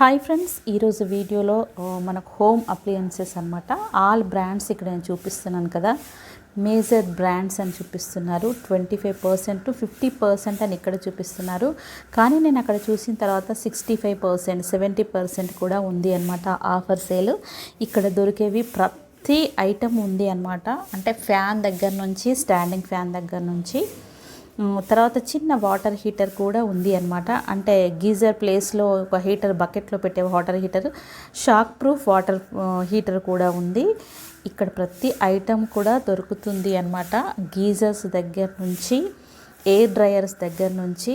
Hi friends ఈరోజు వీడియోలో మనకు హోమ్ అప్లియన్సెస్ అనమాట ఆల్ బ్రాండ్స్ ఇక్కడ నేను చూపిస్తున్నాను కదా. మేజర్ బ్రాండ్స్ అని చూపిస్తున్నారు. Twenty five percent to fifty percent అని ఇక్కడ చూపిస్తున్నారు. కానీ నేను అక్కడ చూసిన తర్వాత sixty five percent seventy percent కూడా ఉంది అనమాట ఆఫర్ సేల్ ఇక్కడ దొరికేవి ప్రతి ఐటమ్ ఉంది అనమాట అంటే ఫ్యాన్ దగ్గర నుంచి స్టాండింగ్ ఫ్యాన్ దగ్గర నుంచి. తర్వాత చిన్న వాటర్ హీటర్ కూడా ఉంది అనమాట అంటే గీజర్ ప్లేస్లో ఒక హీటర్ బకెట్లో పెట్టే water heater shock proof water heater కూడా ఉంది. ఇక్కడ ప్రతి ఐటెం కూడా దొరుకుతుంది అనమాట గీజర్స్ దగ్గర నుంచి ఎయిర్ డ్రయర్స్ దగ్గర నుంచి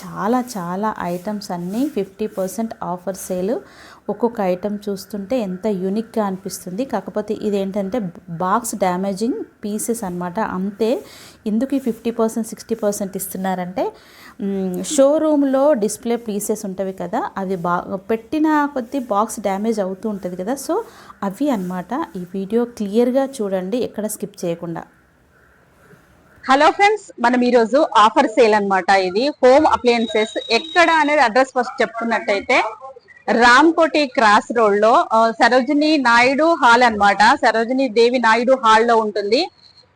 చాలా చాలా ఐటమ్స్ అన్నీ ఫిఫ్టీ పర్సెంట్ ఆఫర్ సేల్. ఒక్కొక్క ఐటెం చూస్తుంటే ఎంత యూనిక్గా అనిపిస్తుంది. కాకపోతే ఇదేంటంటే బాక్స్ డ్యామేజింగ్ పీసెస్ అనమాట అంతే ఎందుకు ఈ ఫిఫ్టీ పర్సెంట్ సిక్స్టీ పర్సెంట్ ఇస్తున్నారంటే షోరూంలో డిస్ప్లే పీసెస్ ఉంటవి కదా అవి బా పెట్టిన కొద్దీ బాక్స్ డ్యామేజ్ అవుతూ ఉంటుంది కదా. సో అవి అన్నమాట. ఈ వీడియో క్లియర్గా చూడండి ఎక్కడ స్కిప్ చేయకుండా. హలో ఫ్రెండ్స్ మనం ఈరోజు ఆఫర్ సేల్ అనమాట ఇది. హోమ్ అప్లయన్సెస్ ఎక్కడ అనేది అడ్రస్ ఫస్ట్ చెప్పుకున్నట్టయితే రామ్కోటి క్రాస్ రోడ్లో సరోజిని నాయుడు హాల్ అన్నమాట. సరోజిని దేవి నాయుడు హాల్లో ఉంటుంది.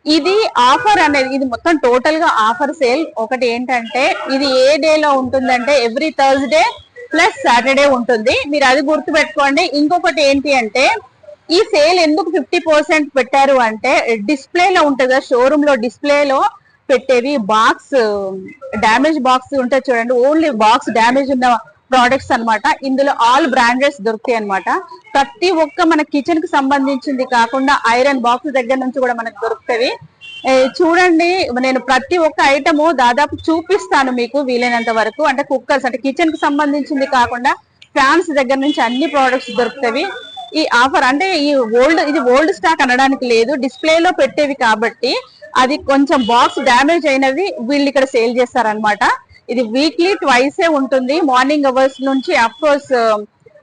ఇది ఆఫర్ అనేది ఇది మొత్తం టోటల్గా ఆఫర్ సేల్. ఒకటి ఏంటంటే ఇది ఏ డే లో ఉంటుందంటే ఎవ్రీ థర్స్డే ప్లస్ సాటర్డే ఉంటుంది. మీరు అది గుర్తు పెట్టుకోండి ఇంకొకటి ఏంటి అంటే ఈ సేల్ ఎందుకు ఫిఫ్టీ పర్సెంట్ పెట్టారు అంటే డిస్ప్లేలో ఉంటుందా ఉంటుంది కదా షోరూమ్లో డిస్ప్లేలో పెట్టేవి బాక్స్ డ్యామేజ్ బాక్స్ ఉంటుంది చూడండి ఓన్లీ బాక్స్ డ్యామేజ్ ఉన్న ప్రోడక్ట్స్ అన్నమాట. ఇందులో ఆల్ బ్రాండెడ్స్ దొరుకుతాయి అనమాట ప్రతి ఒక్క మన కిచెన్కి సంబంధించింది కాకుండా ఐరన్ బాక్స్ దగ్గర నుంచి కూడా మనకు దొరుకుతాయి. చూడండి నేను ప్రతి ఒక్క ఐటము దాదాపు చూపిస్తాను మీకు వీలైనంత వరకు. అంటే కుక్కర్స్ అంటే కిచెన్కి సంబంధించింది కాకుండా ఫ్యాన్స్ దగ్గర నుంచి అన్ని ప్రోడక్ట్స్ దొరుకుతాయి. ఈ ఆఫర్ అంటే ఈ ఓల్డ్ ఇది ఓల్డ్ స్టాక్ అనడానికి లేదు. డిస్ప్లే లో పెట్టేవి కాబట్టి అది కొంచెం బాక్స్ డ్యామేజ్ అయినవి వీళ్ళు ఇక్కడ సేల్ చేస్తారనమాట ఇది వీక్లీ ట్వైసే ఉంటుంది. మార్నింగ్ అవర్స్ నుంచి అఫ్ కోర్స్ um,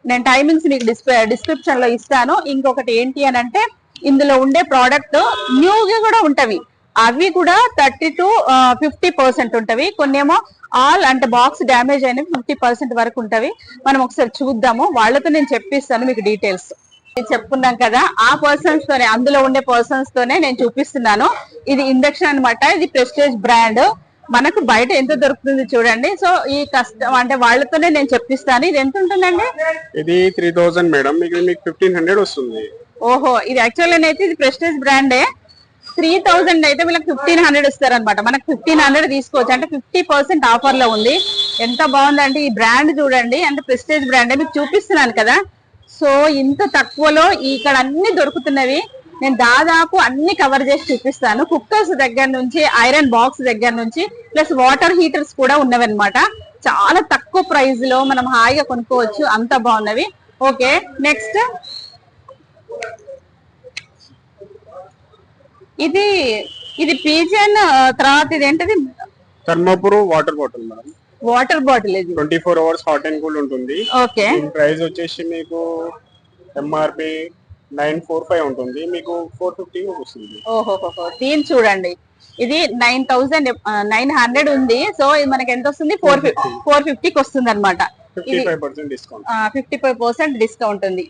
నేను టైమింగ్స్ మీకు డిస్ప్లే డిస్క్రిప్షన్ uh, లో ఇస్తాను. ఇంకొకటి ఏంటి అని అంటే ఇందులో ఉండే ప్రోడక్ట్ న్యూగా కూడా ఉంటవి. అవి కూడా థర్టీ టు ఫిఫ్టీ పర్సెంట్ ఉంటవి. కొన్ని ఏమో ఆల్ అంటే బాక్స్ డ్యామేజ్ అయినవి ఫిఫ్టీ పర్సెంట్ వరకు ఉంటవి. మనం ఒకసారి చూద్దాము. వాళ్ళతో నేను చెప్పిస్తాను మీకు డీటెయిల్స్ చెప్పుకున్నాం కదా. ఆ పర్సన్స్ తోనే అందులో ఉండే పర్సన్స్ తోనే నేను చూపిస్తున్నాను. ఇది ఇండక్షన్ అన్నమాట. ఇది ప్రెస్టేజ్ బ్రాండ్ మనకు బయట ఎంత దొరుకుతుంది చూడండి. సో ఈ కష్టం అంటే వాళ్ళతోనే నేను చెప్పిస్తాను. ఇది ఎంత ఉంటుందండి? ఇది త్రీ థౌజండ్ మేడం మీకు మీకు ఫిఫ్టీన్ హండ్రెడ్ వస్తుంది. ఓహో ఇది యాక్చువల్ అయితే ఇది ప్రెస్టేజ్ బ్రాండే త్రీ థౌసండ్ అయితే వీళ్ళకి ఫిఫ్టీన్ హండ్రెడ్ ఇస్తారు అనమాట మనకు ఫిఫ్టీన్ హండ్రెడ్ తీసుకోవచ్చు. అంటే ఫిఫ్టీ పర్సెంట్ ఆఫర్లో ఉంది. ఎంత బాగుందంటే ఈ బ్రాండ్ చూడండి. అంటే ప్రెస్టేజ్ బ్రాండ్ మీకు చూపిస్తున్నాను కదా. సో ఇంత తక్కువలో ఇక్కడ అన్ని దొరుకుతున్నవి. నేను దాదాపు అన్ని కవర్ చేసి చూపిస్తాను. కుక్కర్స్ దగ్గర నుంచి ఐరన్ బాక్స్ దగ్గర నుంచి ప్లస్ వాటర్ హీటర్స్ కూడా ఉన్నవి అనమాట చాలా తక్కువ ప్రైస్లో మనం హాయిగా కొనుక్కోవచ్చు. అంత బాగున్నవి. ఓకే నెక్స్ట్ ఇది ఇది పీజన్ తర్వాత ఇది ఏంటిది థర్మాపురు water bottle madam water bottle ఇది. Twenty four hours hot and cool ఉంటుంది ఓకే ప్రైస్ వచ్చేసి మీకు ఎంఆర్పి నైన్ ఫోర్ ఫైవ్ ఉంటుంది. మీకు ఫోర్ ఫిఫ్టీ వస్తుంది. ఓహోహోహో. దీని చూడండి. ఇది నైన్ థౌసండ్ నైన్ హండ్రెడ్ ఉంది. సో ఇది మనకి ఎంత వస్తుంది? ఫోర్ ఫోర్ ఫిఫ్టీకి వస్తుంది అనమాట fifty five percent discount fifty ఉంది.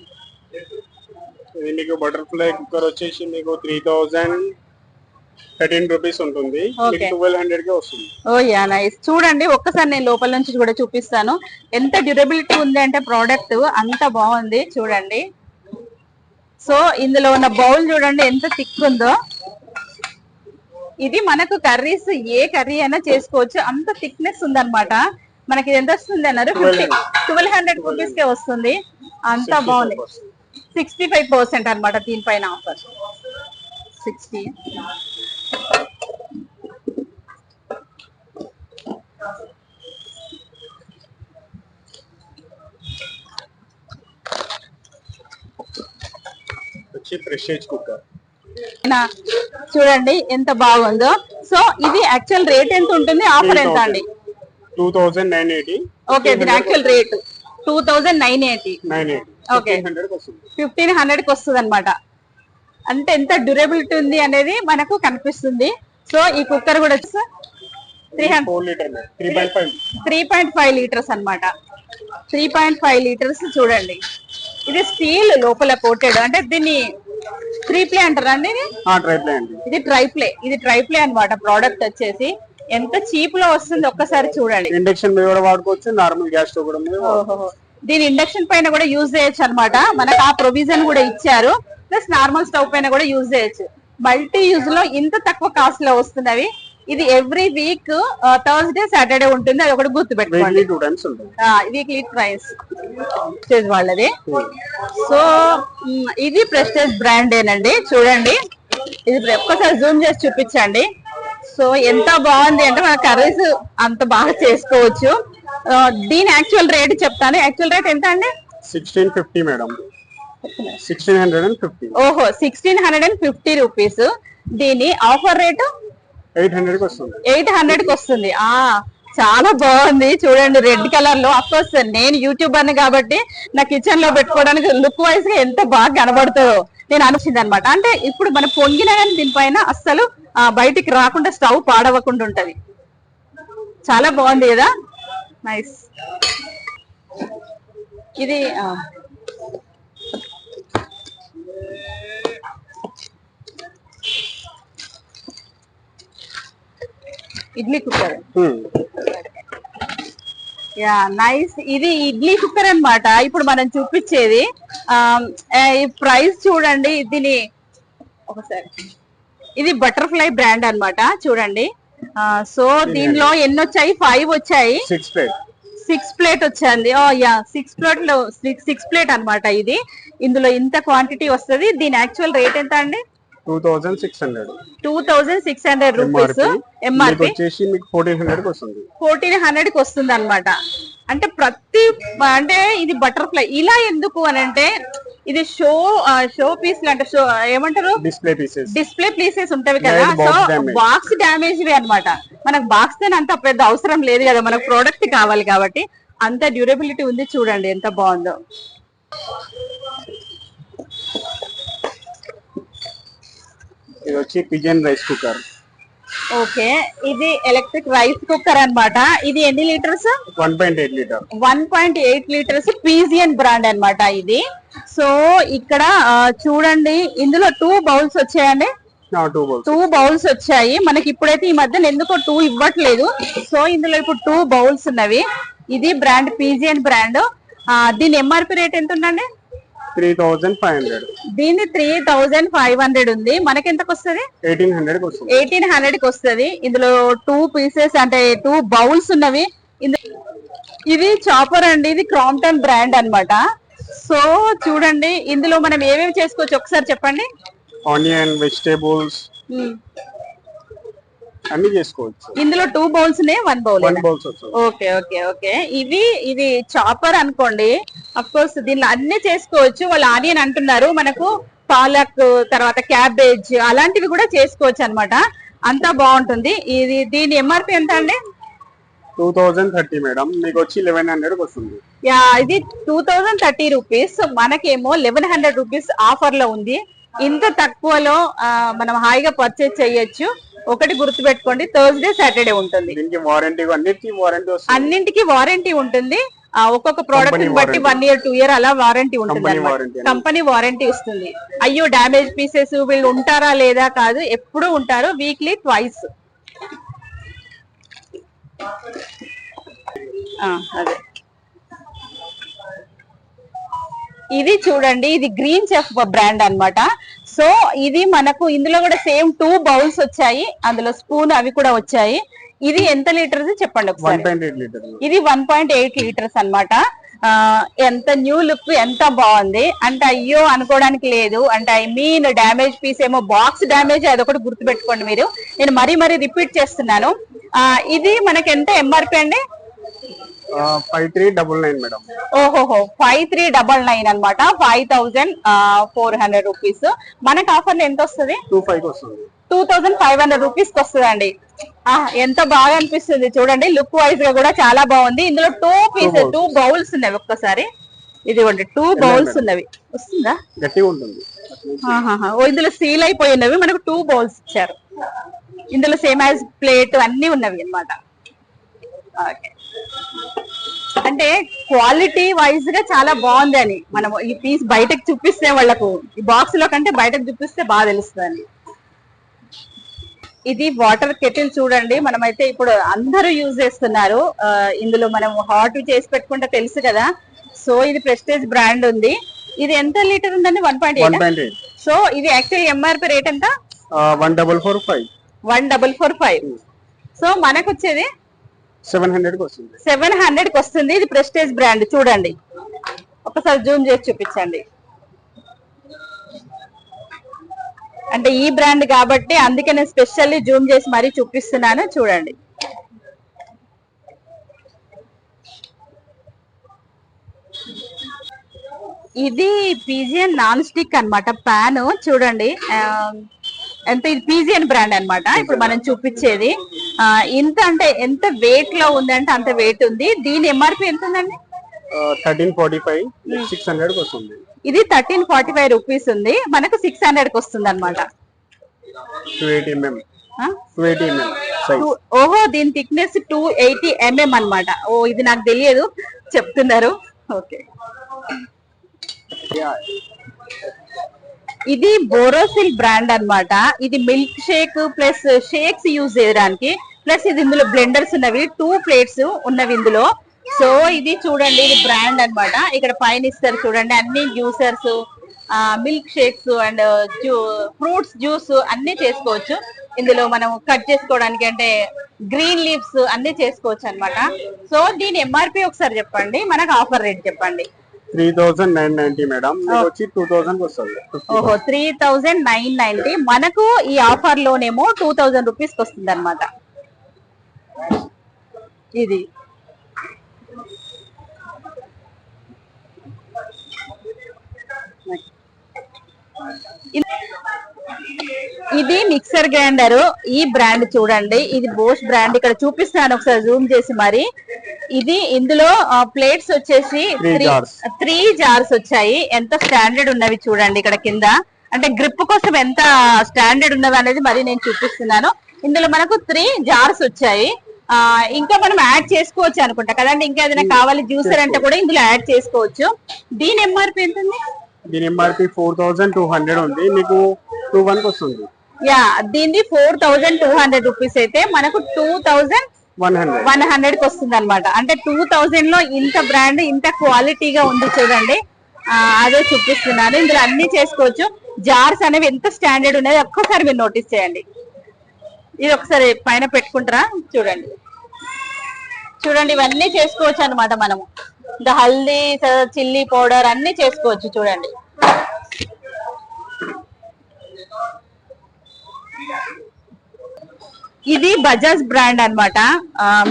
ఇది మీకు బటర్ఫ్లై కుక్కర్ వచ్చేసి మీకు త్రీ థౌజండ్ థర్టీన్ రూపీస్ ఉంటుంది. ట్వెల్వ్ హండ్రెడ్ కే వస్తుంది. Oh yeah nice. చూడండి ఒక్కసారి నేను లోపల నుంచి కూడా చూపిస్తాను. ఎంత డ్యూరబిలిటీ ఉంది అంటే ప్రోడక్ట్ అంత బాగుంది. చూడండి. సో ఇందులో ఉన్న బౌల్ చూడండి ఎంత థిక్ ఉందో. ఇది మనకు కర్రీస్ ఏ కర్రీ అయినా చేసుకోవచ్చు. అంత థిక్నెస్ ఉందన్నమాట. మనకి ఎంత వస్తుంది అన్నారు? ఫిఫ్టీ ట్వెల్వ్ హండ్రెడ్ రూపీస్ కే వస్తుంది. అంత బాగుంది. సిక్స్టీ ఫైవ్ పర్సెంట్ అనమాట దీనిపైన ఆఫర్ సిక్స్టీ వచ్చి కుక్కర్ చూడండి ఎంత బాగుందో. సో ఇది యాక్చువల్ రేట్ ఎంత ఉంటుంది? ఆఫర్ ఎంత అండి? Two thousand nine eighty okay దీని actual rate two thousand nine eighty వస్తుంది. ఫిఫ్టీన్ హండ్రెడ్కి వస్తుంది అనమాట అంటే ఎంత డ్యూరబిలిటీ ఉంది అనేది మనకు కనిపిస్తుంది. సో ఈ కుక్కర్ కూడా వచ్చి- three hundred three point five litres అన్నమాట. త్రీ పాయింట్ ఫైవ్ లీటర్స్ చూడండి. ఇది స్టీల్ లోపల కోటెడ్. అంటే దీన్ని త్రీ ప్లే అంటారా అండి ఇది? Try play. ఇది ట్రై ప్లే అనమాట ప్రోడక్ట్ వచ్చేసి. ఎంత చీప్లో వస్తుంది ఒక్కసారి చూడండి. ఇండక్షన్ మీద కూడా వాడుకోవచ్చు నార్మల్ గ్యాస్ స్టవ్ కూడా. దీని ఇండక్షన్ పైన కూడా యూజ్ చేయొచ్చు అన్నమాట. మనకు ఆ ప్రొవిజన్ కూడా ఇచ్చారు. ప్లస్ నార్మల్ స్టవ్ పైన కూడా యూజ్ చేయొచ్చు. మల్టీ యూజ్లో ఇంత తక్కువ కాస్ట్లో వస్తున్నవి. ఇది ఎవ్రీ వీక్ థర్స్డే సాటర్డే ఉంటుంది. అది ఒకటి గుర్తు పెట్టుకోండి వీక్లీ ప్రైస్ ప్రెస్టేజ్ వాళ్ళది. సో ఇది ప్రెస్టేజ్ బ్రాండ్ ఏనండి. చూడండి. ఇది ఒక్కసారి జూమ్ చేసి చూపించండి. సో ఎంత బాగుంది అంటే మన కర్రీస్ అంత బాగా చేసుకోవచ్చు. దీని యాక్చువల్ రేట్ చెప్తాను. యాక్చువల్ రేట్ ఎంత అండి? Sixteen fifty madam sixteen hundred and fifty ఓహో sixteen hundred and fifty rupees దీని ఆఫర్ రేటు ఎయిట్ హండ్రెడ్కి వస్తుంది. ఎయిట్ హండ్రెడ్కి వస్తుంది. ఆ చాలా బాగుంది. చూడండి రెడ్ కలర్లో అఫ్ కోర్స్ నేను యూట్యూబర్ కాబట్టి నా కిచెన్లో పెట్టుకోవడానికి లుక్ వైజ్గా ఎంత బాగా కనబడుతుందో నేను అనిపించింది అనమాట అంటే ఇప్పుడు మన పొంగిన కానీ దీనిపైన అస్సలు బయటికి రాకుండా స్టవ్ పాడవకుండా ఉంటది. చాలా బాగుంది కదా? నైస్ ఇది ఇడ్లీ కుక్కర్. యా నైస్ ఇది ఇడ్లీ కుక్కర్ అన్నమాట. ఇప్పుడు మనం చూపించేది ప్రైస్ చూడండి దీని ఒకసారి. ఇది బటర్ఫ్లై బ్రాండ్ అన్నమాట చూడండి. సో దీనిలో ఎన్ని వచ్చాయి ఫైవ్ వచ్చాయి. సిక్స్ ప్లేట్ సిక్స్ ప్లేట్ వచ్చింది ఓ యా సిక్స్ ప్లేట్లో సిక్స్ ప్లేట్ అన్నమాట ఇది. ఇందులో ఇంత క్వాంటిటీ వస్తది. దీని యాక్చువల్ రేట్ ఎంత అండి? Two thousand six hundred. Two thousand six hundred rupees MRP MRP వచ్చేసి మీకు ఫోర్టీన్ హండ్రెడ్కి వస్తుంది. ఫోర్టీన్ హండ్రెడ్కి వస్తుంది అనమాట అంటే ప్రతి అంటే ఇది బటర్ఫ్లై. ఇలా ఎందుకు అని అంటే ఇది షో షో పీస్ అంటే షో ఏమంటారు? డిస్ప్లే పీసెస్ డిస్ప్లే ప్లేసెస్ ఉంటవి కదా. సో. బాక్స్ డ్యామేజ్ అన్నమాట. మనకు బాక్స్ అంత పెద్ద అవసరం లేదు కదా. మనకు ప్రోడక్ట్ కావాలి కాబట్టి అంత డ్యూరబిలిటీ ఉంది చూడండి ఎంత బాగుందో. ఇది వచ్చి పిజన్ రైస్ కుక్కర్ ఓకే ఇది ఎలక్ట్రిక్ రైస్ కుక్కర్ అన్నమాట. ఇది ఎన్ని litres? One point eight litre one point eight litres Pigeon brand అన్నమాట ఇది. సో ఇక్కడ చూడండి ఇందులో టూ బౌల్స్ వచ్చాయండి. టూ బౌల్స్ టూ బౌల్స్ వచ్చాయి. మనకి ఇప్పుడైతే ఈ మధ్యన ఎందుకో టూ ఇవ్వట్లేదు. సో ఇందులో ఇప్పుడు టూ బౌల్స్ ఉన్నవి. ఇది బ్రాండ్ పీజియన్ బ్రాండ్. దీని ఎంఆర్పి రేట్ ఎంత ఉందండి త్రీ థౌసండ్ ఫైవ్ హండ్రెడ్. దీని త్రీ థౌజండ్ ఫైవ్ హండ్రెడ్ ఉంది. మనకి ఎంతకు వస్తుంది ఎయిటీన్ హండ్రెడ్కి వస్తుంది. ఎయిటీన్ హండ్రెడ్కి వస్తుంది. ఇందులో టూ పీసెస్ అంటే టూ బౌల్స్ ఉన్నవి. ఇందు- చాపర్ అండి. ఇది క్రాంప్టన్ బ్రాండ్ అన్నమాట. సో చూడండి. ఇందులో మనం ఏమేమి చేసుకోవచ్చు? ఒకసారి చెప్పండి. Onion vegetables. అన్ని చేసుకోవచ్చు. ఇందులో టూ బౌల్స్ నే one bowl okay okay okay. ఇవి ఇది చాపర్ అనుకోండి. అఫ్ కోర్స్ దీనిలో అన్ని చేసుకోవచ్చు. వాళ్ళు ఆనియన్ అంటున్నారు. మనకు పాలక్ తర్వాత క్యాబేజ్ అలాంటివి కూడా చేసుకోవచ్చు అన్నమాట. అంతా బాగుంటుంది. ఇది దీని ఎంఆర్పి ఎంత అండి? Two thousand thirty madam. మీకు వచ్చి లెవెన్ హండ్రెడ్ వస్తుంది. యా ఇది టూ థౌజండ్ థర్టీ రూపీస్. మనకేమో లెవెన్ హండ్రెడ్ రూపీస్ ఆఫర్లో ఉంది. ఇంత తక్కువలో మనం హాయిగా పర్చేజ్ చేయొచ్చు. ఒకటి గుర్తుపెట్టుకోండి. థర్స్డే సాటర్డే ఉంటుంది. వారంటీ అన్నిటికీ వారంటీ వస్తుంది. అన్నింటికి వారంటీ ఉంటుంది. ఒక్కొక్క ప్రోడక్ట్ బట్టి. వన్ ఇయర్ టూ ఇయర్ అలా వారంటీ ఉంటుంది అనేది. కంపెనీ వారంటీ ఇస్తుంది. అయ్యో డామేజ్ పీసెస్ వీళ్ళు ఉంటారా లేదా కాదు ఎప్పుడు ఉంటారు వీక్లీ ట్వైస్ అదే. ఇది చూడండి ఇది గ్రీన్ చెఫ్ బ్రాండ్ అన్నమాట. సో ఇది మనకు ఇందులో కూడా సేమ్ టూ బౌల్స్ వచ్చాయి. అందులో స్పూన్ అవి కూడా వచ్చాయి. ఇది ఎంత లీటర్స్ చెప్పండి ఒకసారి. ఇది వన్ పాయింట్ ఎయిట్ లీటర్స్ అనమాట ఎంత న్యూ లుక్ ఎంత బాగుంది. అంటే అయ్యో అనుకోవడానికి లేదు. అంటే ఐ మీన్ డ్యామేజ్ పీస్ ఏమో బాక్స్ డ్యామేజ్ అదొకటి గుర్తుపెట్టుకోండి మీరు. నేను మరీ మరీ రిపీట్ చేస్తున్నాను. ఇది మనకి ఎంత ఎంఆర్పి అండి? Five three double nine madam. ఓహోహో ఫైవ్ త్రీ డబల్ నైన్ అనమాట five thousand four hundred rupees మనకి ఆఫర్ ఎంత వస్తుంది? టూ ఫైవ్ వస్తుంది. టూ థౌసండ్ ఫైవ్ హండ్రెడ్ రూపీస్కి వస్తుందండి. ఆ, ఎంత బాగా అనిపిస్తుంది చూడండి. లుక్ వైజ్గా కూడా చాలా బాగుంది. ఇందులో two pieces bowls. Two bowls ఉన్నాయి ఒక్కసారి. ఇదిగోండి టూ బౌల్స్ ఉన్నవి. వస్తుందా? గట్టిగా ఉంటుంది. ఇందులో సీల్ అయిపోయినవి మనకు టూ బౌల్స్ ఇచ్చారు. ఇందులో సేమ్ యాజ్ ప్లేట్ అన్ని ఉన్నవి అన్నమాట. ఓకే. అంటే క్వాలిటీ వైజ్గా చాలా బాగుంది అని మనం ఈ పీస్ బయటకు చూపిస్తే వాళ్ళకు ఈ బాక్స్లో కంటే బయటకు చూపిస్తే బాగా తెలుస్తుంది ఇది వాటర్ కెటిల్ చూడండి. మనమైతే ఇప్పుడు అందరూ యూజ్ చేస్తున్నారు. ఇందులో మనం హాట్ చేసి పెట్టుకుంటే తెలుసు కదా. సో ఇది ప్రెస్టేజ్ బ్రాండ్ ఉంది. ఇది ఎంత లీటర్ ఉందండి? వన్ పాయింట్ సో ఇది యాక్చువల్ ఎంఆర్పి రేట్ ఎంత? One double four five. One double four five. So మనకు వచ్చేది సెవెన్ హండ్రెడ్ సెవెన్ హండ్రెడ్కి వస్తుంది. ఇది ప్రెస్టేజ్ బ్రాండ్. చూడండి. ఒకసారి జూమ్ చేసి చూపించండి. అంటే ఈ బ్రాండ్ కాబట్టి అందుకే నేను స్పెషల్లీ జూమ్ చేసి మరీ చూపిస్తున్నాను. చూడండి. ఇది పీజియన్ నాన్ స్టిక్ అన్నమాట ప్యాన్ చూడండి. ఎంత ఇది పీజియన్ బ్రాండ్ అన్నమాట. ఇప్పుడు మనం చూపించేది. ఇంత అంటే ఎంత వెయిట్లో ఉందంటే అంత వెయిట్ ఉంది. దీని ఎంఆర్పి ఎంత ఉందండి? Thirteen forty five six hundred వస్తుంది ఇది థర్టీన్ ఫార్టీ ఫైవ్ రూపీస్ ఉంది. మనకు సిక్స్ హండ్రెడ్కి వస్తుంది అనమాట two eighty MM two eighty MM size ఓహో దీని థిక్నెస్ టూ ఎయిటీ ఎంఎం అన్నమాట ఓ ఇది నాకు తెలియదు. చెప్తున్నారు. ఓకే. ఇది బోరోసిల్ బ్రాండ్ అన్నమాట. ఇది milk shake plus shakes use చేయడానికి. ప్లస్ ఇది ఇందులో బ్లెండర్స్ ఉన్నవి. టూ ప్లేట్స్ ఉన్నవి ఇందులో. సో ఇది చూడండి ఇది బ్రాండ్ అన్నమాట. ఇక్కడ పైన ఇస్తారు చూడండి అన్ని juicers milk shakes and fruits juice అన్ని చేసుకోవచ్చు. ఇందులో మనం కట్ చేసుకోవడానికి అంటే గ్రీన్ లీవ్స్ అన్ని చేసుకోవచ్చు అన్నమాట. సో దీని ఎంఆర్పి ఒకసారి చెప్పండి మనకు ఆఫర్ రేట్ చెప్పండి. Three thousand nine ninety madam వచ్చి టూ థౌసండ్ వస్తుంది. ఓహో త్రీ థౌజండ్ నైన్ నైన్టీ మనకు ఈ ఆఫర్ లోనేమో టూ థౌజండ్ రూపీస్ వస్తుంది అనమాట ఇది. ఇది మిక్సర్ గ్రైండర్ ఈ బ్రాండ్ చూడండి. ఇది బోస్ బ్రాండ్. ఇక్కడ చూపిస్తాను ఒకసారి జూమ్ చేసి మరి. ఇది ఇందులో ప్లేట్స్ వచ్చేసి. త్రీ జార్స్ వచ్చాయి. ఎంత స్టాండర్డ్ ఉన్నవి చూడండి ఇక్కడ కింద. అంటే గ్రిప్ కోసం ఎంత స్టాండర్డ్ ఉన్నవి అనేది మరి నేను చూపిస్తున్నాను. ఇందులో మనకు త్రీ జార్స్ వచ్చాయి. ఆ ఇంకా మనం యాడ్ చేసుకోవచ్చు అనుకుంటా కదండి. ఇంకా ఏదైనా కావాలి జ్యూసర్ అంటే కూడా ఇందులో యాడ్ చేసుకోవచ్చు. దీని ఎంఆర్పి ఎంత ఉంది దీని MRP four thousand two hundred ఉంది. మీకు టూ వన్ వస్తుంది. యా దీన్ని four thousand two hundred rupees అయితే మనకు two thousand one hundred one హండ్రెడ్కి వస్తుంది అనమాట అంటే టూ థౌసండ్లో ఇంత బ్రాండ్ ఇంత క్వాలిటీగా ఉంది చూడండి. అదే చూపిస్తున్నాను. ఇందులో అన్ని చేసుకోవచ్చు. జార్స్ అనేవి ఎంత స్టాండర్డ్ ఉన్నది ఒక్కసారి మీరు నోటీస్ చేయండి. ఇది ఒకసారి పైన పెట్టుకుంటారా? చూడండి. చూడండి ఇవన్నీ చేసుకోవచ్చు అన్నమాట మనము. ద హల్దీ చిల్లీ పౌడర్ అన్ని చేసుకోవచ్చు చూడండి. ఇది బజాజ్ బ్రాండ్ అన్నమాట.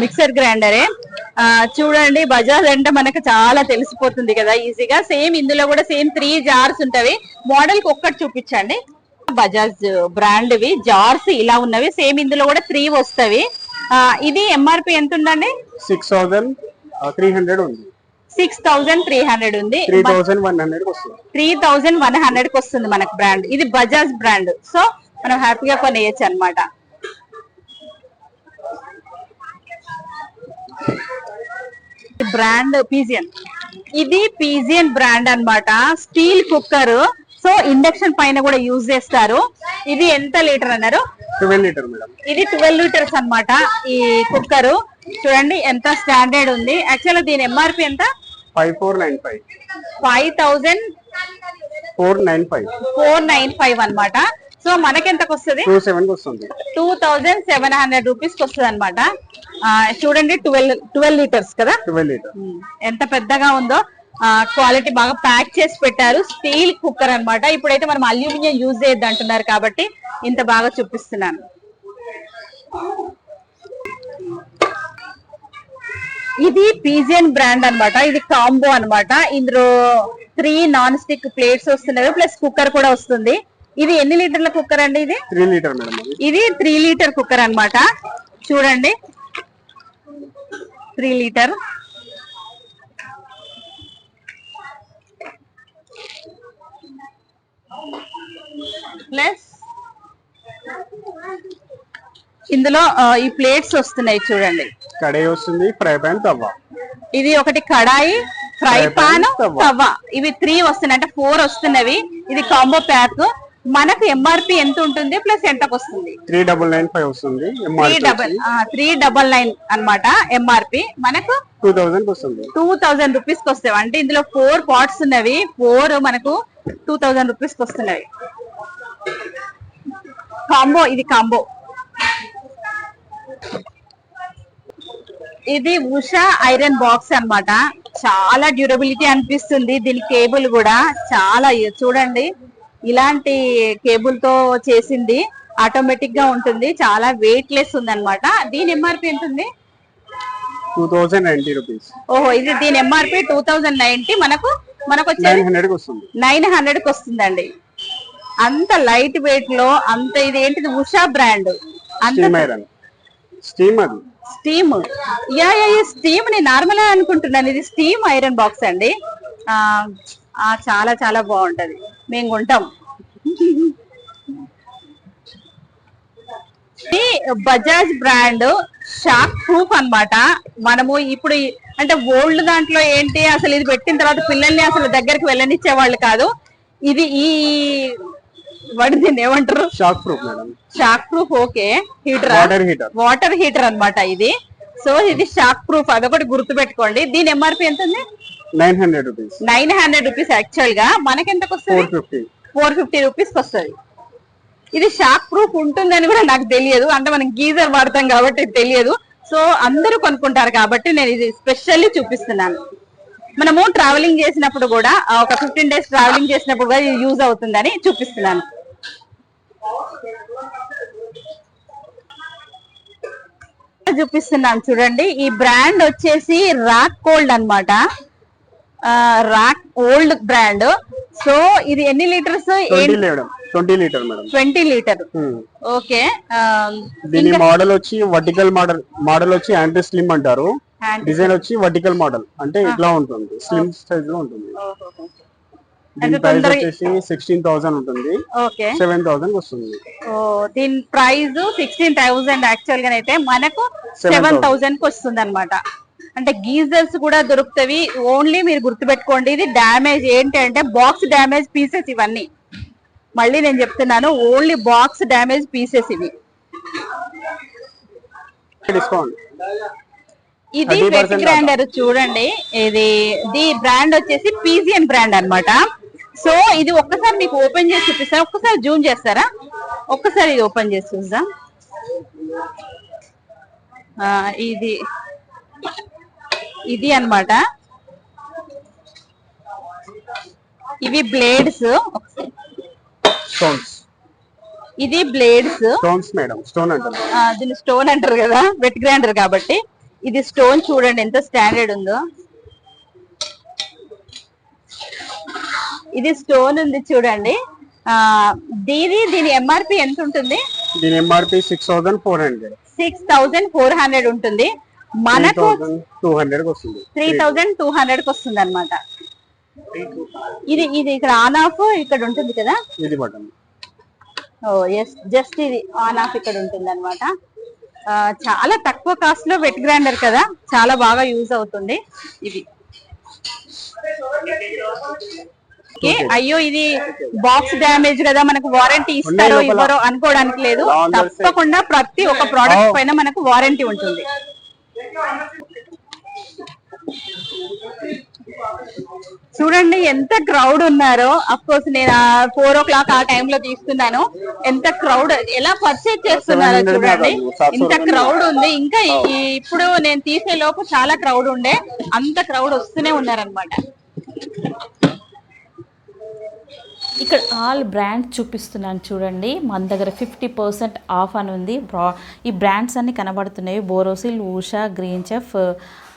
మిక్సర్ గ్రైండరే. చూడండి బజాజ్ అంటే మనకు చాలా తెలిసిపోతుంది కదా ఈజీగా. సేమ్ ఇందులో కూడా సేమ్ త్రీ జార్స్ ఉంటవి. మోడల్కి ఒక్కటి చూపించండి. బజాజ్ బ్రాండ్ వి జార్స్ ఇలా ఉన్నవి. సేమ్ ఇందులో కూడా త్రీ వస్తవి. ఇది ఎంఆర్పి ఎంత ఉందండి సిక్స్ థౌసండ్ త్రీ హండ్రెడ్ ఉంది. సిక్స్ థౌజండ్ త్రీ హండ్రెడ్ ఉంది. త్రీ థౌసండ్ వన్ హండ్రెడ్కి వస్తుంది. త్రీ థౌజండ్ వన్ హండ్రెడ్కి వస్తుంది మనకు బ్రాండ్. ఇది బజాజ్ బ్రాండ్. సో మనం హ్యాపీగా కొనేయచ్చు అనమాట బ్రాండ్ పీజియన్. ఇది పీజియన్ బ్రాండ్ అన్నమాట. Steel cooker. సో ఇండక్షన్ పైన కూడా యూజ్ చేస్తారు. ఇది ఎంత లీటర్ అన్నారు? లీటర్ ఇది ట్వెల్వ్ లీటర్స్ అన్నమాట ఈ కుక్కర్. చూడండి ఎంత స్టాండర్డ్ ఉంది. యాక్చువల్ దీని ఎంఆర్పి ఎంత? Five four nine five. Five thousand four nine five. Four nine five అనమాట సో మనకెంతకు వస్తుంది టూ సెవెన్ వస్తుంది. Two thousand seven hundred rupees వస్తుంది అనమాట చూడండి ట్వెల్వ్ ట్వెల్వ్ లీటర్స్ కదా? Twelve litre. ఎంత పెద్దగా ఉందో. క్వాలిటీ బాగా ప్యాక్ చేసి పెట్టారు. స్టీల్ కుక్కర్ అన్నమాట. ఇప్పుడైతే మనం అల్యూమినియం యూజ్ చేయొద్దు అంటున్నారు కాబట్టి ఇంత బాగా చూపిస్తున్నాను. ఇది పీజియన్ బ్రాండ్ అనమాట ఇది కాంబో అనమాట ఇందులో త్రీ నాన్ స్టిక్ ప్లేట్స్ వస్తున్నాయి. ప్లస్ కుక్కర్ కూడా వస్తుంది. ఇది ఎన్ని లీటర్ల కుక్కర్ అండి ఇది? త్రీ లీటర్ ఇది. త్రీ లీటర్ కుక్కర్ అనమాట చూడండి. త్రీ లీటర్ ప్లస్ ఇందులో ఈ ప్లేట్స్ వస్తున్నాయి చూడండి. కడాయి వస్తుంది ఫ్రై పాన్ తవ్వ. ఇది ఒకటి కడాయి ఫ్రై పాన్ తవ్వ. ఇవి త్రీ వస్తున్నాయి అంటే ఫోర్ వస్తున్నవి. ఇది కాంబో ప్యాక్. మనకు ఎంఆర్పి ఎంత ఉంటుంది ప్లస్ ఎంతకు వస్తుంది? త్రీ డబుల్ నైన్ ఫైవ్ వస్తుంది three double three double nine అన్నమాట ఎంఆర్పి మనకు టూ థౌసండ్ వస్తుంది. టూ థౌజండ్ రూపీస్కి వస్తాయి. అంటే ఇందులో ఫోర్ పాట్స్ ఉన్నవి. ఫోర్ మనకు టూ థౌజండ్ రూపీస్కి వస్తున్నవి కాంబో ఇది కాంబో. ఇది ఉషా ఐరన్ బాక్స్ అన్నమాట. చాలా డ్యూరబిలిటీ అనిపిస్తుంది దీని కేబుల్ కూడా. చాలా చూడండి. ఇలాంటి కేబుల్తో చేసింది. ఆటోమేటిక్గా ఉంటుంది. చాలా వెయిట్ లెస్ ఉంది అనమాట దీని ఎంఆర్పి ఎంత ఉంది టూ థౌసండ్ నైన్టీ రూపీస్ ఓహో ఇది దీని ఎంఆర్పి టూ థౌజండ్ నైన్టీ మనకు మనకు నైన్ వచ్చేది హండ్రెడ్కి వస్తుంది. నైన్ హండ్రెడ్కి వస్తుందండి. అంత లైట్ వెయిట్లో అంత ఇది ఏంటిది? ఉషా బ్రాండ్. అంత స్టీమ్ అది. స్టీమ్. యా యా ఈ స్టీమ్ నేను నార్మల్ అనుకుంటున్నాను. ఇది స్టీమ్ ఐరన్ బాక్స్ అండి. చాలా చాలా బాగుంటది. మేము కొంటాం. బజాజ్ బ్రాండ్ షాక్ ప్రూఫ్ అన్నమాట. మనము ఇప్పుడు అంటే ఓల్డ్ దాంట్లో ఏంటి అసలు ఇది పెట్టిన తర్వాత పిల్లల్ని అసలు దగ్గరికి వెళ్ళనిచ్చే వాళ్ళు కాదు. ఇది ఈ దీన్ని ఏమంటారు? Shock proof madam shock proof okay heater water heater water heater అన్నమాట ఇది. సో ఇది షాక్ ప్రూఫ్ అదొకటి గుర్తు పెట్టుకోండి దీని ఎంఆర్పి ఎంత ఉంది nine hundred rupees nine hundred rupees యాక్చువల్గా. మనకి ఎంతకు ఫోర్ వస్తుంది ఫిఫ్టీ ఫోర్ ఫిఫ్టీ రూపీస్ వస్తుంది. ఇది షాక్ ప్రూఫ్ ఉంటుందని కూడా నాకు తెలియదు. అంటే మనం గీజర్ వాడతాం కాబట్టి తెలియదు. సో అందరూ కొనుక్కుంటారు కాబట్టి నేను ఇది స్పెషల్లీ చూపిస్తున్నాను. మనము ట్రావెలింగ్ చేసినప్పుడు కూడా ఒక ఫిఫ్టీన్ డేస్ ట్రావెలింగ్ చేసినప్పుడు కూడా ఇది యూజ్ అవుతుందని చూపిస్తున్నాను. చూపిస్తున్నాను చూడండి. ఈ బ్రాండ్ వచ్చేసి రాక్ కోల్డ్ అన్నమాట. Racold brand. సో ఇది ఎన్ని litres? Twenty litre twenty litre Hmm. Okay. దీని మోడల్ వచ్చి వర్టికల్ మోడల్ మోడల్ వచ్చి యాంటీ స్లిమ్ అంటారు. డిజైన్ వచ్చి వర్టికల్ మోడల్. అంటే ఇట్లా ఉంటుంది స్లిమ్ సైజ్లో ఉంటుంది. దీని ప్రైస్ వచ్చేసి సిక్స్టీన్ థౌసండ్ ఉంటుంది. సెవెన్ థౌసండ్ వస్తుంది. దీని ప్రైస్ సిక్స్టీన్ థౌసండ్ యాక్చువల్గా అయితే మనకు సెవెన్ థౌసండ్కి వస్తుంది అనమాట అంటే గీజర్స్ కూడా దొరుకుతాయి ఓన్లీ మీరు గుర్తుపెట్టుకోండి ఇది డ్యామేజ్ ఏంటి అంటే బాక్స్ డ్యామేజ్ పీసెస్ ఇవన్నీ. మళ్ళీ నేను చెప్తున్నాను ఓన్లీ బాక్స్ డ్యామేజ్ పీసెస్ ఇవి. డిస్కౌంట్ ఇది 30% వెట్ గ్రైండర్ చూడండి. ఇది ది బ్రాండ్ వచ్చేసి పీజియన్ బ్రాండ్ అన్నమాట. సో ఇది ఒక్కసారి మీకు ఓపెన్ చేసి చూపిస్తాను ఒక్కసారి జూమ్ చేస్తారా? ఒక్కసారి ఇది ఓపెన్ చేసి చూద్దాం. ఆ, ఇది ఇది అన్నమాట. ఇవి బ్లేడ్స్. స్టోన్స్. ఇది బ్లేడ్స్. స్టోన్స్ మేడం స్టోన్ అంటారు. దీన్ని స్టోన్ అంటారు కదా వెట్ గ్రైండర్ కాబట్టి. ఇది స్టోన్ చూడండి ఎంత స్టాండర్డ్ ఉందో. ఇది స్టోన్ ఉంది చూడండి. ఆ దీని దీని ఎంఆర్పి ఎంత ఉంటుంది దీని MRP six thousand four hundred six thousand four hundred ఉంటుంది. మనకు థౌసండ్ టూ హండ్రెడ్ వస్తుంది. త్రీ థౌజండ్ టూ హండ్రెడ్కి వస్తుంది అనమాట ఇది ఇది ఇక్కడ ఆన్ ఆఫ్ ఇక్కడ ఉంటుంది కదా? ఇది బటన్ ఓ ఎస్ జస్ట్ ఇది ఆన్ ఆఫ్ ఇక్కడ ఉంటుంది అనమాట చాలా తక్కువ కాస్ట్లో వెట్ గ్రైండర్ కదా? చాలా బాగా యూజ్ అవుతుంది. ఇది. ఓకే. అయ్యో ఇది బాక్స్ డ్యామేజ్ కదా మనకు వారంటీ ఇస్తారో. ఇవ్వరో అనుకోవడానికి లేదు. తప్పకుండా ప్రతి ఒక్క ప్రోడక్ట్ Oh. పైన మనకు వారంటీ ఉంటుంది. చూడండి ఎంత క్రౌడ్ ఉన్నారో. అఫ్ కోర్స్ నేను ఫోర్ ఓ క్లాక్ ఆ time లో తీస్తున్నాను ఎంత క్రౌడ్ ఎలా పర్చేజ్ చేస్తున్నారో 700 చూడండి. కాదు, 700 ఇంత క్రౌడ్ ఉంది. ఇంకా ఈ- ఇప్పుడు నేను తీసే లోపు చాలా క్రౌడ్ ఉండే. అంత క్రౌడ్ వస్తూనే ఉన్నారనమాట ఇక్కడ ఆల్ బ్రాండ్స్ చూపిస్తున్నాను చూడండి. మన దగ్గర ఫిఫ్టీ పర్సెంట్ ఆఫ్ అని ఉంది. బ్రా ఈ బ్రాండ్స్ అన్ని కనబడుతున్నాయి. Borosil Usha Green Chef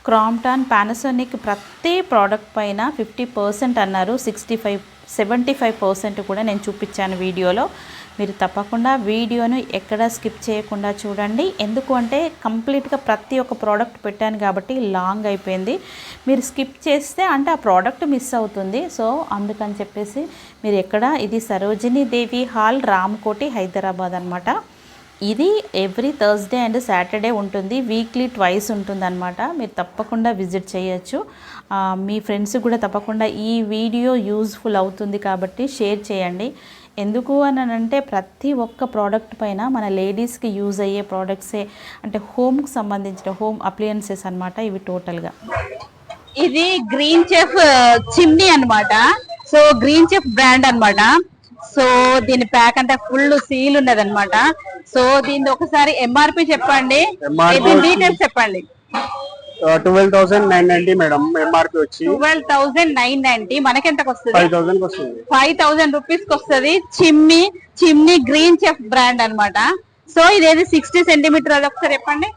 Crompton Panasonic ప్రతి ప్రోడక్ట్ పైన ఫిఫ్టీ పర్సెంట్ అన్నారు. Sixty five seventy five percent కూడా నేను చూపించాను వీడియోలో. మీరు తప్పకుండా వీడియోను ఎక్కడ స్కిప్ చేయకుండా చూడండి. ఎందుకు అంటే కంప్లీట్గా ప్రతి ఒక్క ప్రోడక్ట్ పెట్టాను కాబట్టి లాంగ్ అయిపోయింది. మీరు స్కిప్ చేస్తే అంటే ఆ ప్రోడక్ట్ మిస్ అవుతుంది. సో అందుకని చెప్పేసి మీరు ఎక్కడ ఇది సరోజిని దేవి హాల్ రామ్కోటి హైదరాబాద్ అనమాట ఇది ఎవ్రీ థర్స్డే అండ్ సాటర్డే ఉంటుంది. వీక్లీ ట్వైస్ ఉంటుందన్నమాట. మీరు తప్పకుండా విజిట్ చేయొచ్చు. మీ ఫ్రెండ్స్ కూడా తప్పకుండా ఈ వీడియో యూజ్ఫుల్ అవుతుంది కాబట్టి షేర్ చేయండి. ఎందుకు అని అంటే ప్రతి ఒక్క ప్రోడక్ట్ పైన మన లేడీస్కి యూజ్ అయ్యే ప్రోడక్ట్సే అంటే హోమ్కి సంబంధించిన హోమ్ అప్లయన్సెస్ అన్నమాట ఇవి టోటల్గా. ఇది గ్రీన్ చెఫ్ చిమ్నీ అన్నమాట. సో గ్రీన్ చెఫ్ బ్రాండ్ అన్నమాట. సో దీని ప్యాక్ అంతా ఫుల్ సీల్ ఉన్నది అనమాట సో దీని ఒకసారి ఎంఆర్పి చెప్పండి. డీటెయిల్స్ చెప్పండి. Twelve thousand nine ninety madam MRP వచ్చి ట్వెల్వ్ థౌసండ్ నైన్ నైన్టీ మనకెంతకు వస్తుంది ఫైవ్ థౌసండ్ వస్తుంది ఫైవ్ థౌసండ్ రూపీస్కి వస్తుంది chimney chimney Green Chef brand అన్నమాట. సో ఇదేది సిక్స్టీ సెంటీమీటర్ అది ఒకసారి చెప్పండి.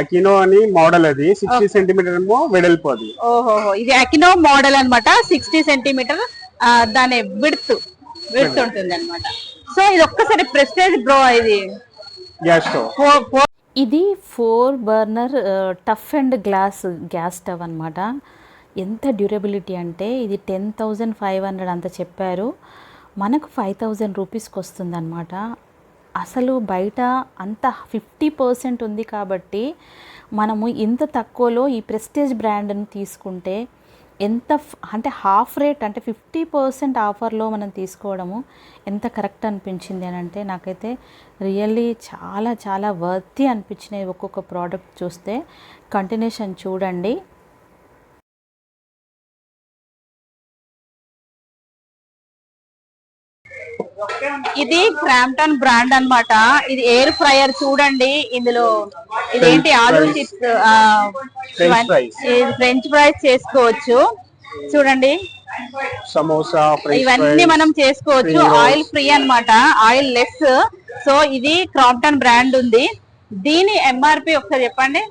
అకినో అని మోడల్ అది. సిక్స్టీ సెంటీమీటర్ ఏమో వెడల్పు అది. ఓహోహో ఇది అకినో మోడల్ అన్నమాట. సిక్స్టీ సెంటీమీటర్ దాని విడ్త్ విడ్త్ ఉంటుంది అనమాట సో ఇది ఒక్కసారి ప్రెస్టేజ్ బ్రో ఇది గ్యాస్ స్టవ్ ఇది four burner tough and glass gas stove అనమాట ఎంత డ్యూరబిలిటీ అంటే ఇది టెన్ థౌజండ్ ఫైవ్ హండ్రెడ్ అంత చెప్పారు. మనకు ఫైవ్ థౌజండ్ రూపీస్కి వస్తుందన్నమాట అసలు బయట అంత ఫిఫ్టీ పర్సెంట్ ఉంది కాబట్టి మనము ఇంత తక్కువలో ఈ ప్రెస్టేజ్ బ్రాండ్ని తీసుకుంటే ఎంత అంటే హాఫ్ రేట్ అంటే ఫిఫ్టీ పర్సెంట్ ఆఫర్లో మనం తీసుకోవడము ఎంత కరెక్ట్ అనిపించింది అని అంటే నాకైతే రియల్లీ చాలా చాలా వర్తి అనిపించినాయి ఒక్కొక్క ప్రోడక్ట్ చూస్తే. కంటిన్యూషన్ చూడండి. ఇది క్రాంప్టన్ బ్రాండ్ అన్నమాట. ఇది ఎయిర్ ఫ్రైయర్ చూడండి ఇందులో. ఇదేంటి ఆలూ చిప్స్. ఫ్రెంచ్ ఫ్రైస్ చేసుకోవచ్చు. చూడండి. సమోసా ఇవన్నీ మనం చేసుకోవచ్చు. ఆయిల్ ఫ్రీ అన్నమాట. ఆయిల్ లెస్ సో ఇది క్రాంప్టన్ బ్రాండ్ ఉంది. దీని ఎంఆర్పి ఒకసారి చెప్పండి.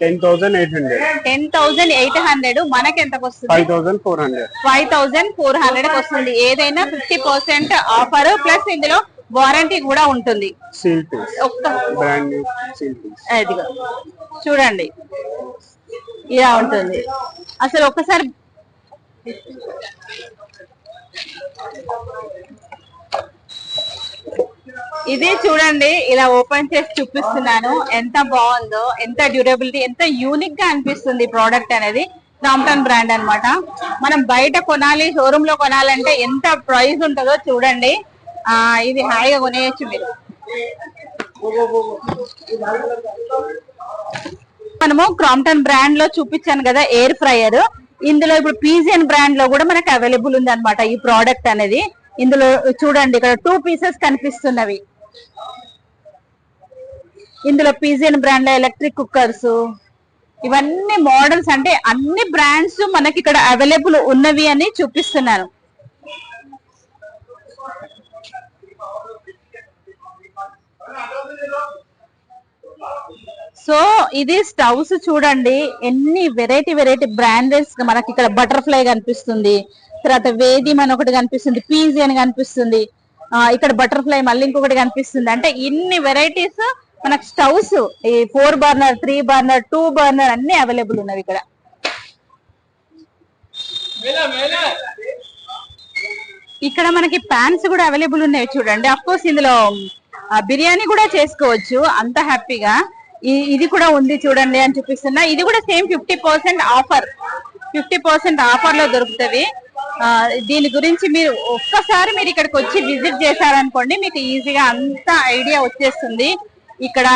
Ten thousand eight hundred. Ten thousand eight hundred మనకి ఎంతకు వస్తుంది five thousand four hundred. Five thousand four hundred వస్తుంది. ఏదైనా ఫిఫ్టీ పర్సెంట్ ఆఫర్ ప్లస్ ఇందులో వారంటీ కూడా ఉంటుంది. చూడండి. ఇలా ఉంటుంది. అసలు ఒక్కసారి ఇది చూడండి ఇలా ఓపెన్ చేసి చూపిస్తున్నాను. ఎంత బాగుందో ఎంత డ్యూరబిలిటీ ఎంత యూనిక్గా అనిపిస్తుంది ప్రోడక్ట్ అనేది. క్రాంప్టన్ బ్రాండ్ అన్నమాట. మనం బయట కొనాలి షోరూమ్లో కొనాలంటే ఎంత ప్రైస్ ఉంటుందో చూడండి. ఆ ఇది హాయిగా కొనేయచ్చు మీరు. మనము క్రాంప్టన్ బ్రాండ్లో చూపించాను కదా ఎయిర్ ఫ్రైయర్ ఇందులో ఇప్పుడు పీజియన్ బ్రాండ్లో కూడా మనకి అవైలబుల్ ఉంది అనమాట ఈ ప్రోడక్ట్ అనేది. ఇందులో చూడండి ఇక్కడ టూ పీసెస్ కనిపిస్తున్నవి. ఇందులో పీజియన్ బ్రాండ్ ఎలక్ట్రిక్ కుక్కర్స్ ఇవన్నీ మోడల్స్ అంటే అన్ని బ్రాండ్స్ మనకి ఇక్కడ అవైలబుల్ ఉన్నవి అని చూపిస్తున్నాను. సో ఇది స్టవ్స్ చూడండి ఎన్ని వెరైటీ వెరైటీ బ్రాండెడ్స్ మనకి ఇక్కడ బటర్ఫ్లై కనిపిస్తుంది. తర్వాత వేది మన ఒకటి కనిపిస్తుంది పీజీ అని కనిపిస్తుంది. ఇక్కడ బటర్ఫ్లై మళ్ళీ ఇంకొకటి కనిపిస్తుంది. అంటే ఇన్ని వెరైటీస్ మనకు స్టవ్స్ ఈ four burner three burner two burner అన్ని అవైలబుల్ ఉన్నవి ఇక్కడ. ఇక్కడ మనకి ప్యాన్స్ కూడా అవైలబుల్ ఉన్నాయి చూడండి. అఫ్ కోర్స్ ఇందులో బిర్యానీ కూడా చేసుకోవచ్చు. అంత హ్యాపీగా. ఇది కూడా ఉంది చూడండి అని చూపిస్తున్నా. ఇది కూడా same fifty percent offer. Fifty percent ఆఫర్లో దొరుకుతుంది. దీని గురించి మీరు ఒక్కసారి మీరు ఇక్కడికి వచ్చి విజిట్ చేశారనుకోండి మీకు ఈజీగా అంత ఐడియా వచ్చేస్తుంది. ఇక్కడ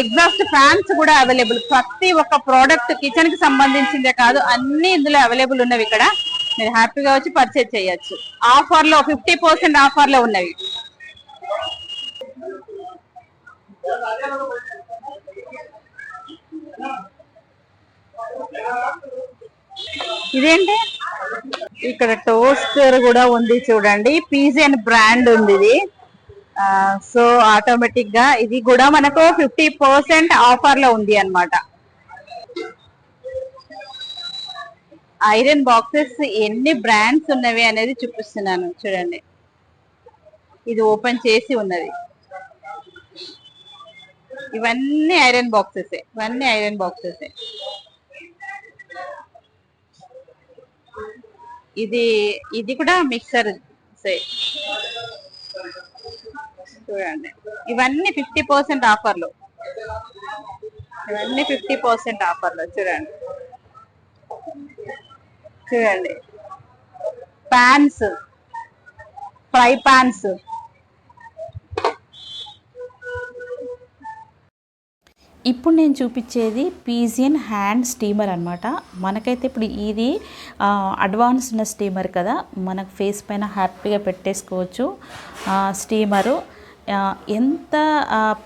ఎగ్జాస్ట్ ఫ్యాన్స్ కూడా అవైలబుల్. ప్రతి ఒక్క ప్రోడక్ట్ కిచెన్కి సంబంధించిందే కాదు అన్ని ఇందులో అవైలబుల్ ఉన్నవి ఇక్కడ. మీరు హ్యాపీగా వచ్చి పర్చేజ్ చేయొచ్చు. ఆఫర్లో ఫిఫ్టీ పర్సెంట్ ఆఫర్లో ఉన్నవి. ఇదేంటి? ఇక్కడ టోస్టర్ కూడా ఉంది చూడండి. పీజియన్ బ్రాండ్ ఉంది ఇది. సో ఆటోమేటిక్గా ఇది కూడా మనకు ఫిఫ్టీ పర్సెంట్ ఆఫర్లో ఉంది అన్నమాట. ఐరన్ బాక్సెస్ ఎన్ని బ్రాండ్స్ ఉన్నవి అనేది చూపిస్తున్నాను చూడండి. ఇది ఓపెన్ చేసి ఉన్నది. ఇవన్నీ ఐరన్ బాక్సెస్. ఇవన్నీ ఐరన్ బాక్సెస్. ఇది ఇది కూడా మిక్సర్ చూడండి. ఇవన్నీ ఫిఫ్టీ పర్సెంట్ ఆఫర్లు. ఇవన్నీ ఫిఫ్టీ పర్సెంట్ ఆఫర్లు. చూడండి. చూడండి. ప్యాన్స్. ఫ్రై పాన్స్ ఇప్పుడు నేను చూపించేది పీజియన్ హ్యాండ్ స్టీమర్ అనమాట మనకైతే ఇప్పుడు ఇది అడ్వాన్స్ ఉన్న స్టీమర్ కదా. మనకు ఫేస్ పైన హ్యాపీగా పెట్టేసుకోవచ్చు స్టీమరు. ఎంత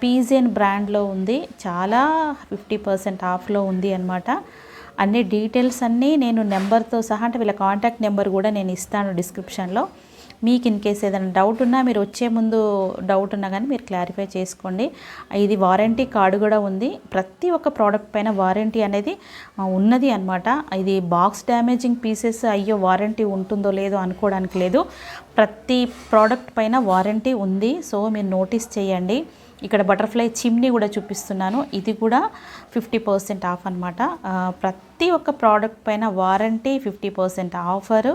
పీజియన్ బ్రాండ్లో ఉంది చాలా ఫిఫ్టీ పర్సెంట్ ఆఫ్లో ఉంది అనమాట అన్ని డీటెయిల్స్ అన్నీ నేను నెంబర్తో సహా అంటే వీళ్ళ కాంటాక్ట్ నెంబర్ కూడా నేను ఇస్తాను డిస్క్రిప్షన్లో మీకు ఇన్ కేస్ ఏదైనా డౌట్ ఉన్నా మీరు వచ్చే ముందు డౌట్ ఉన్నా కానీ మీరు క్లారిఫై చేసుకోండి. ఇది వారంటీ కార్డు కూడా ఉంది. ప్రతి ఒక్క ప్రోడక్ట్ పైన వారంటీ అనేది ఉన్నది అనమాట ఇది బాక్స్ డ్యామేజింగ్ పీసెస్ అయ్యో వారంటీ ఉంటుందో లేదో అనుకోవడానికి లేదు. ప్రతి ప్రోడక్ట్ పైన వారంటీ ఉంది. సో మీరు నోటీస్ చేయండి. ఇక్కడ బటర్ఫ్లై చిమ్నీ కూడా చూపిస్తున్నాను. ఇది కూడా ఫిఫ్టీ పర్సెంట్ ఆఫ్ అనమాట ప్రతి ఒక్క ప్రోడక్ట్ పైన వారంటీ ఫిఫ్టీ పర్సెంట్ ఆఫర్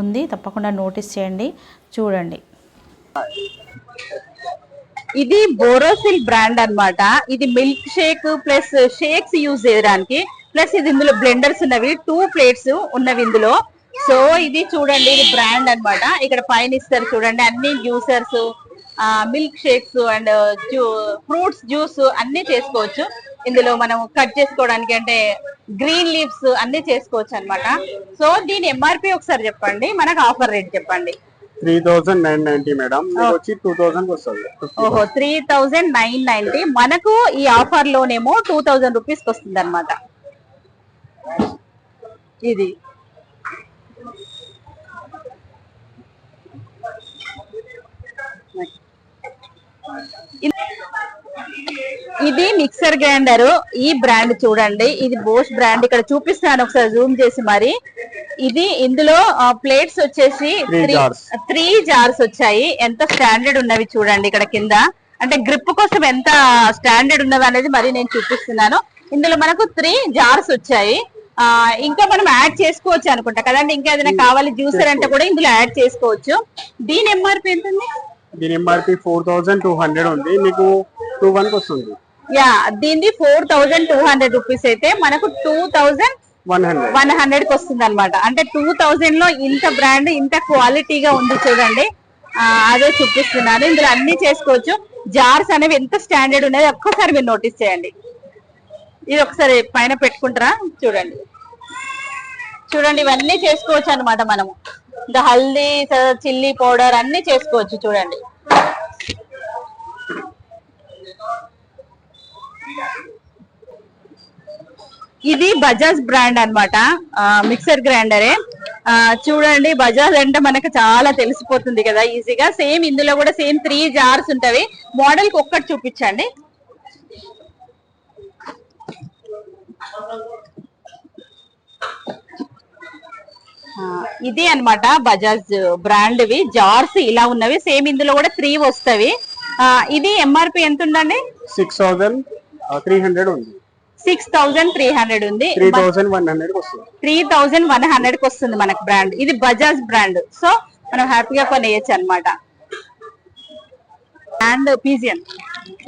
ఉంది. తప్పకుండా నోటీస్ చేయండి. చూడండి. ఇది బోరోసిల్ బ్రాండ్ అన్నమాట. ఇది milk shake plus shakes use చేయడానికి. ప్లస్ ఇది ఇందులో బ్లెండర్స్ ఉన్నవి. టూ ప్లేట్స్ ఉన్నవి ఇందులో. సో ఇది చూడండి ఇది బ్రాండ్ అన్నమాట. ఇక్కడ పైన ఇస్తారు చూడండి అన్ని juicers milk shakes and fruits juice అన్ని చేసుకోవచ్చు. ఇందులో మనం కట్ చేసుకోవడానికి అంటే గ్రీన్ లీవ్స్ అన్ని చేసుకోవచ్చు అన్నమాట. సో దీని ఎంఆర్పి ఒకసారి చెప్పండి. మనకు ఆఫర్ రేట్ చెప్పండి. Three thousand nine ninety madam వచ్చి టూ థౌసండ్ వస్తుంది. ఓహో త్రీ థౌజండ్ నైన్ నైన్టీ మనకు ఈ ఆఫర్ లోనేమో టూ థౌజండ్ రూపీస్ వస్తుంది అనమాట ఇది. ఇది మిక్సర్ గ్రైండర్. ఈ బ్రాండ్ చూడండి. ఇది బోస్ బ్రాండ్. ఇక్కడ చూపిస్తాను ఒకసారి జూమ్ చేసి మరి. ఇది ఇందులో ప్లేట్స్ వచ్చేసి. త్రీ జార్స్ వచ్చాయి. ఎంత స్టాండర్డ్ ఉన్నవి చూడండి ఇక్కడ కింద. అంటే గ్రిప్ కోసం ఎంత స్టాండర్డ్ ఉన్నవి అనేది మరి నేను చూపిస్తున్నాను. ఇందులో మనకు త్రీ జార్స్ వచ్చాయి. ఆ ఇంకా మనం యాడ్ చేసుకోవచ్చు అనుకుంటా కదండి. ఇంకా ఏదైనా కావాలి జ్యూసర్ అంటే కూడా ఇందులో యాడ్ చేసుకోవచ్చు. దీని ఎంఆర్పి ఎంత ఉంది దీని MRP four thousand two hundred ఉంది. మీకు టూ వన్ వస్తుంది. యా దీన్ని four thousand two hundred rupees అయితే మనకు two thousand one hundred one హండ్రెడ్కి వస్తుంది అనమాట అంటే టూ థౌజండ్లో ఇంత బ్రాండ్ ఇంత క్వాలిటీగా ఉంది చూడండి. అదే చూపిస్తున్నాను. ఇందులో అన్ని చేసుకోవచ్చు. జార్స్ అనేవి ఎంత స్టాండర్డ్ ఉన్నది ఒక్కసారి మీరు నోటీస్ చేయండి. ఇది ఒకసారి పైన పెట్టుకుంటారా? చూడండి. చూడండి ఇవన్నీ చేసుకోవచ్చు అన్నమాట మనము. ఇంకా హల్దీ చిల్లీ పౌడర్ అన్ని చేసుకోవచ్చు చూడండి. ఇది బజాజ్ బ్రాండ్ అన్నమాట. మిక్సర్ గ్రైండరే. చూడండి బజాజ్ అంటే మనకు చాలా తెలిసిపోతుంది కదా ఈజీగా. సేమ్ ఇందులో కూడా సేమ్ త్రీ జార్స్ ఉంటవి మోడల్కి ఒక్కటి చూపించండి ఆ, ఇది అన్నమాట బజాజ్ బ్రాండ్ వి జార్స్ ఇలా ఉన్నవి. సేమ్ ఇందులో కూడా త్రీ వస్తవి. ఆ, ఇది ఎంఆర్పి ఎంత ఉందండి సిక్స్ థౌసండ్ త్రీ హండ్రెడ్ ఉంది. సిక్స్ థౌజండ్ త్రీ హండ్రెడ్ ఉంది. త్రీ థౌసండ్ వన్ హండ్రెడ్కి వస్తుంది. త్రీ థౌజండ్ వన్ హండ్రెడ్కి వస్తుంది మనకు బ్రాండ్. ఇది బజాజ్ బ్రాండ్. సో మనం హ్యాపీగా కొనేయచ్చు అనమాట అండ్ పీజియన్.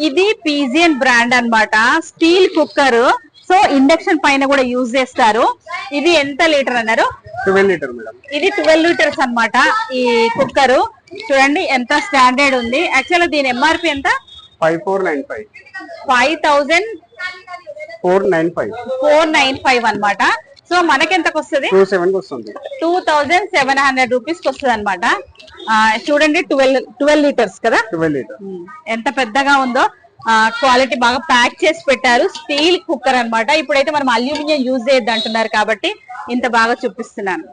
ఇది పీజియన్ బ్రాండ్ అన్నమాట. Steel cooker. సో ఇండక్షన్ పైన కూడా యూజ్ చేస్తారు. ఇది ఎంత లీటర్ అన్నారు? లీటర్ ఇది ట్వెల్వ్ లీటర్స్ అన్నమాట ఈ కుక్కర్. చూడండి ఎంత స్టాండర్డ్ ఉంది. యాక్చువల్ దీని ఎంఆర్పి ఎంత? Five four nine five. Five thousand four nine five. Four nine five అనమాట సో మనకెంతకు వస్తుంది? టూ సెవెన్ వస్తుంది. టూ థౌజండ్ సెవెన్ హండ్రెడ్ రూపీస్కి వస్తుంది అనమాట చూడండి ట్వెల్వ్ ట్వెల్వ్ లీటర్స్ కదా? Twelve litre. ఎంత పెద్దగా ఉందో. క్వాలిటీ బాగా ప్యాక్ చేసి పెట్టారు. స్టీల్ కుక్కర్ అన్నమాట. ఇప్పుడైతే మనం అల్యూమినియం యూజ్ చేయొద్దు అంటున్నారు కాబట్టి ఇంత బాగా చూపిస్తున్నాను.